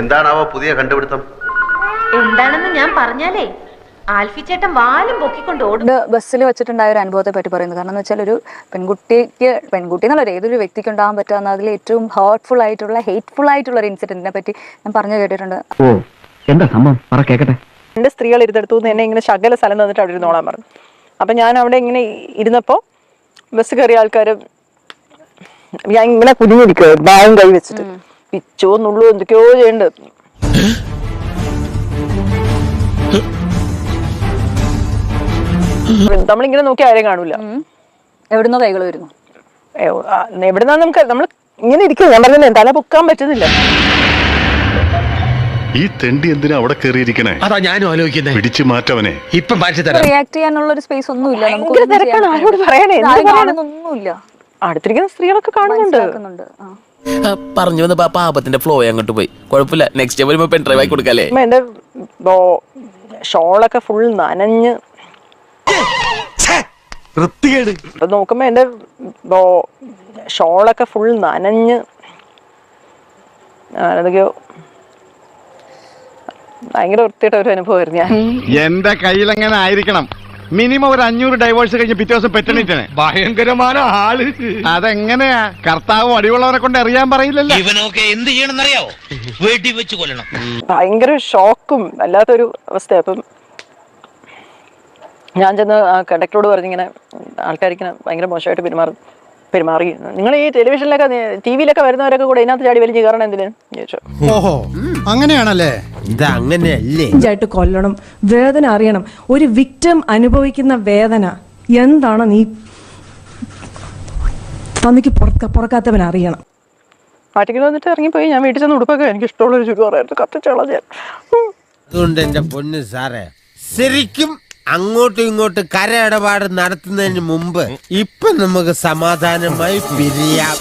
എന്താണാവോ പുതിയ കണ്ടുപിടുത്തം? എന്താണെന്ന് ഞാൻ പറഞ്ഞാലേ. ആൽഫി ചേട്ടൻ വാലും പൊക്കിക്കൊണ്ട് ഓടും. ബസ്സിൽ വെച്ചിട്ടുണ്ടായ ഒരു അനുഭവത്തെ പറ്റി പറയുന്നത് കാരണം എന്ന് വെച്ചാൽ ഒരു പെൺകുട്ടിക്ക് പെൺകുട്ടി എന്നുള്ള ഏതൊരു വ്യക്തിക്ക് ഉണ്ടാകാൻ പറ്റാവുന്ന അതിൽ ഏറ്റവും ഹേർട്ട്ഫുൾ ആയിട്ടുള്ള ഹേറ്റ്ഫുൾ ആയിട്ടുള്ള ഒരു ഇൻസിഡന്റിനെ പറ്റി ഞാൻ പറഞ്ഞു കേട്ടിട്ടുണ്ട്. ഓ എന്താ സംഭവം? പറ കേക്കട്ടെ. രണ്ട് സ്ത്രീകൾ ഇരുന്നെടുത്തു എന്നെ ഇങ്ങനെ ശകല സ്ഥലം തന്നിട്ട് അവിടെ ഇരുന്നോളാൻ പറഞ്ഞു. അപ്പം ഞാൻ അവിടെ ഇങ്ങനെ ഇരുന്നപ്പോൾ ബസ് കയറിയ ആൾക്കാർ ഞാൻ ഇങ്ങനെ കുഞ്ഞിരിക്കുക ബാഗും കൈ വെച്ചിട്ട്. പിച്ചോ നുള്ളോ എന്തൊക്കെയോ ചെയ്യുന്നുണ്ട് നമ്മളിങ്ങനെ നോക്കി ആരെയും കാണൂല. എവിടുന്നോ കൈകൾ വരുന്നു. എവിടുന്നാ നമുക്ക് നമ്മൾ ഇങ്ങനെ ഇരിക്കും. ഞാൻ പറഞ്ഞത് തല പൊക്കാൻ പറ്റുന്നില്ല. ഈ തെണ്ടി എന്തിനാ അവിടെ കയറിയിരിക്കണേ അതാ ഞാനും ആലോചിക്കുന്നത് പിടിച്ചു മാറ്റവനെ. ഇപ്പൊ മാറ്റി തരാം. റിയാക്ട് ചെയ്യാനുള്ള ഒരു സ്പേസ് ഒന്നുമില്ല. നമുക്ക് ഒന്നും ഇല്ല തിരക്കാണ്. ആരോട്. പറയണേ? ഒന്നുമില്ല അടുത്തിരിക്കുന്ന സ്ത്രീകളൊക്കെ കാണുന്നുണ്ട്. മനസ്സിലാക്കുന്നുണ്ട്. ആ. പറഞ്ഞു വന്ന ആ പാപത്തിന്റെ ഫ്ലോ അങ്ങോട്ട് പോയി. കുഴപ്പമില്ല. നെക്സ്റ്റ് വരുമ്പോ പെൻ ഡ്രൈവ് ആയി കൊടുക്കാല്ലേ? അമ്മ എന്റെ ഷോളൊക്കെ ഫുൾ നനഞ്ഞ്. വൃത്തികേട്. നോക്കുമ്പോ എന്റെ ഷോളൊക്കെ ഫുൾ നനഞ്ഞ്. ആ, എന്തൊക്കെയോ. ഭയങ്കര വൃത്തിയായിട്ട് ഒരു അനുഭവമായിരുന്നു ഞാൻ. എന്റെ കയ്യിൽ എങ്ങനെ ആയിരിക്കണം? മിനിമം ഒരു അഞ്ഞൂറ് ഡൈവോഴ്സ് കഴിഞ്ഞ് പിറ്റേ ദിവസം പെറ്റണിട്ടാണ് ഭയങ്കരമായ ആൾ. അതെങ്ങനെയാ? കർത്താവും അടിയുള്ളവരെ കൊണ്ട് അറിയാൻ പറയില്ലല്ലോ. ഇവനൊക്കെ എന്ത് ചെയ്യണമെന്നറിയാവോ? വീട്ടിൽ വെച്ച് കൊല്ലണം. ഭയങ്കര ഷോക്കും വല്ലാത്തൊരു അവസ്ഥ അപ്പം ഞാൻ ചെന്ന് ആ കണ്ടക്ടറോട് പറഞ്ഞിങ്ങനെ ആൾക്കാരിങ്ങനെ ഭയങ്കര മോശമായിട്ട് പെരുമാറി. പെരുമാറി. നിങ്ങൾ ഈ ടെലിവിഷനിലൊക്കെ ടി വിയിലൊക്കെ വരുന്നവരൊക്കെ കൂടെ ഇതിനകത്ത് ചാടി വലിച്ച് കയറണം എന്തിനാണ് ചോദിച്ചു. ഓഹോ അങ്ങനെയാണല്ലേ? ഇത് അങ്ങനെയല്ലേ ആയിട്ട് കൊല്ലണം. വേദന അറിയണം. ഒരു വിക്റ്റം അനുഭവിക്കുന്ന വേദന. എന്താണ് നീ തന്നിക്ക് പുറക്കാത്തവൻ അറിയണം. പാട്ടിക്കൽ വന്നിട്ട് ഇറങ്ങിപ്പോയി. ഞാൻ വീട്ടിൽ ചെന്ന് ഉടുപ്പൊക്കെ എനിക്ക് ഇഷ്ടമുള്ളൊരു ചുരുവാറായിരുന്നു കത്തിച്ചോളാം ഞാൻ. അതുകൊണ്ട് എന്റെ പൊന്ന് സാറേ ശരിക്കും അങ്ങോട്ടും ഇങ്ങോട്ടും കര ഇടപാട് നടത്തുന്നതിന് മുമ്പ് ഇപ്പൊ നമുക്ക് സമാധാനമായി പിരിയാം.